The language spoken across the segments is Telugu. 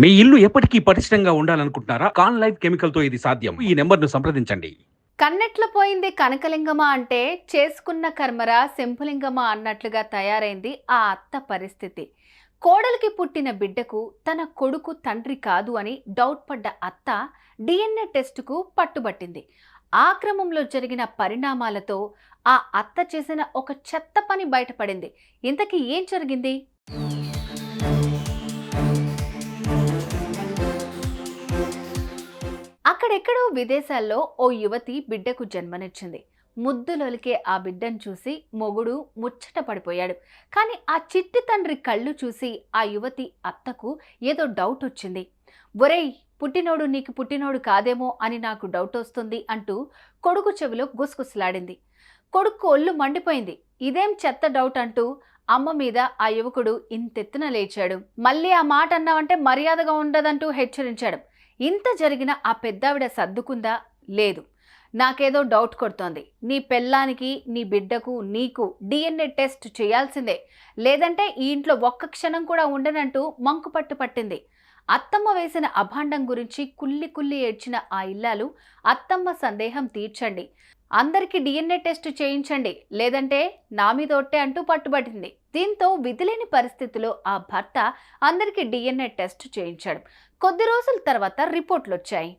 మీ ఇల్లు ఎప్పటికీ పటిష్టంగా ఉండాలనుకుంటున్నారా? కాన్ లైఫ్ కెమికల్తో ఇది సాధ్యం. ఈ నెంబర్ను సంప్రదించండి. కన్నెట్ల పోయింది కనకలింగమా అంటే చేసుకున్న కర్మరా శంభులింగమా అన్నట్లుగా తయారైంది ఆ అత్త పరిస్థితి. కోడలికి పుట్టిన బిడ్డకు తన కొడుకు తండ్రి కాదు అని డౌట్ పడ్డ అత్త డిఎన్ఏ టెస్టుకు పట్టుబట్టింది. ఆ క్రమంలో జరిగిన పరిణామాలతో ఆ అత్త చేసిన ఒక చెత్త పని బయటపడింది. ఇంతకీ ఏం జరిగింది? అక్కడెక్కడో విదేశాల్లో ఓ యువతి బిడ్డకు జన్మనిచ్చింది. ముద్దులొలికే ఆ బిడ్డను చూసి మొగుడు ముచ్చట పడిపోయాడు. కానీ ఆ చిట్టి తండ్రి కళ్ళు చూసి ఆ యువతి అత్తకు ఏదో డౌట్ వచ్చింది. ఒరేయ్ పుట్టినోడు నీకు పుట్టినోడు కాదేమో అని నాకు డౌట్ వస్తుంది అంటూ కొడుకు చెవిలో గుసగుసలాడింది. కొడుకు ఒళ్ళు మండిపోయింది. ఇదేం చెత్త డౌట్ అంటూ అమ్మ మీద ఆ యువకుడు ఇంతెత్తున లేచాడు. మళ్ళీ ఆ మాట అన్నావంటే మర్యాదగా ఉండదంటూ హెచ్చరించాడు. ఇంత జరిగిన ఆ పెద్దావిడ సర్దుకుందా? లేదు. నాకేదో డౌట్ కొడుతోంది. నీ పెళ్ళానికి నీ బిడ్డకు నీకు డిఎన్ఏ టెస్ట్ చేయాల్సిందే. లేదంటే ఈ ఇంట్లో ఒక్క క్షణం కూడా ఉండనంటూ మంకు పట్టు పట్టింది. అత్తమ్మ వేసిన అభాండం గురించి కుల్లి కుల్లి ఏడ్చిన ఆ ఇల్లాలు అత్తమ్మ సందేహం తీర్చండి. అందరికీ డిఎన్ఏ టెస్ట్ చేయించండి లేదంటే నా మీద ఒట్టే అంటూ పట్టుబట్టింది. దీంతో విధిలేని పరిస్థితిలో ఆ భర్త అందరికీ డిఎన్ఏ టెస్ట్ చేయించాడు. కొద్ది రోజుల తర్వాత రిపోర్ట్లు వచ్చాయి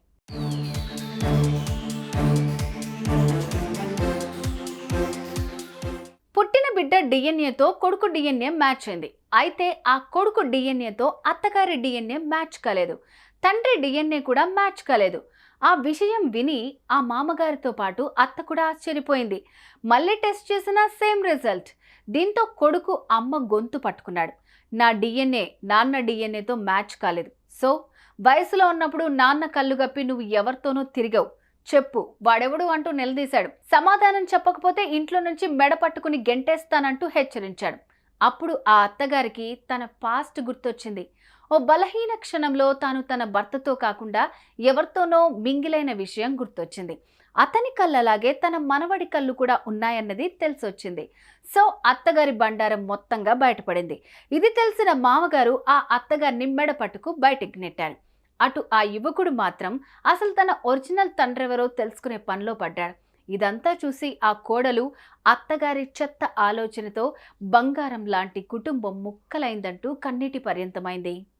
పుట్టిన బిడ్డ డిఎన్ఏతో కొడుకు డిఎన్ఏ మ్యాచ్ అయింది. అయితే ఆ కొడుకు డిఎన్ఏతో అత్తగారి డిఎన్ఏ మ్యాచ్ కాలేదు. తండ్రి డిఎన్ఏ కూడా మ్యాచ్ కాలేదు. ఆ విషయం విని ఆ మామగారితో పాటు అత్త కూడా ఆశ్చర్యపోయింది. మళ్ళీ టెస్ట్ చేసిన సేమ్ రిజల్ట్. దీంతో కొడుకు అమ్మ గొంతు పట్టుకున్నాడు. నా డిఎన్ఏ నాన్న డిఎన్ఏతో మ్యాచ్ కాలేదు. సో వయసులో ఉన్నప్పుడు నాన్న కళ్ళు గప్పి నువ్వు ఎవరితోనూ తిరిగవు. చెప్పు వాడెవడు అంటూ నిలదీశాడు. సమాధానం చెప్పకపోతే ఇంట్లో నుంచి మెడ పట్టుకుని గెంటేస్తానంటూ హెచ్చరించాడు. అప్పుడు ఆ అత్తగారికి తన పాస్ట్ గుర్తొచ్చింది. ఓ బలహీన క్షణంలో తాను తన భర్తతో కాకుండా ఎవరితోనో మింగిలైన విషయం గుర్తొచ్చింది. అతని కళ్ళలాగే తన మనవడి కళ్ళు కూడా ఉన్నాయన్నది తెలిసొచ్చింది. సో అత్తగారి బండారం మొత్తంగా బయటపడింది. ఇది తెలిసిన మామగారు ఆ అత్తగారిని మెడ పట్టుకు బయటికి నెట్టాడు అటు ఆ యువకుడు మాత్రం అసలు తన ఒరిజినల్ తండ్రెవరో తెలుసుకునే పనిలో పడ్డాడు. ఇదంతా చూసి ఆ కోడలు అత్తగారి చెత్త ఆలోచనతో బంగారం లాంటి కుటుంబం ముక్కలైందంటూ కన్నీటి పర్యంతమైంది.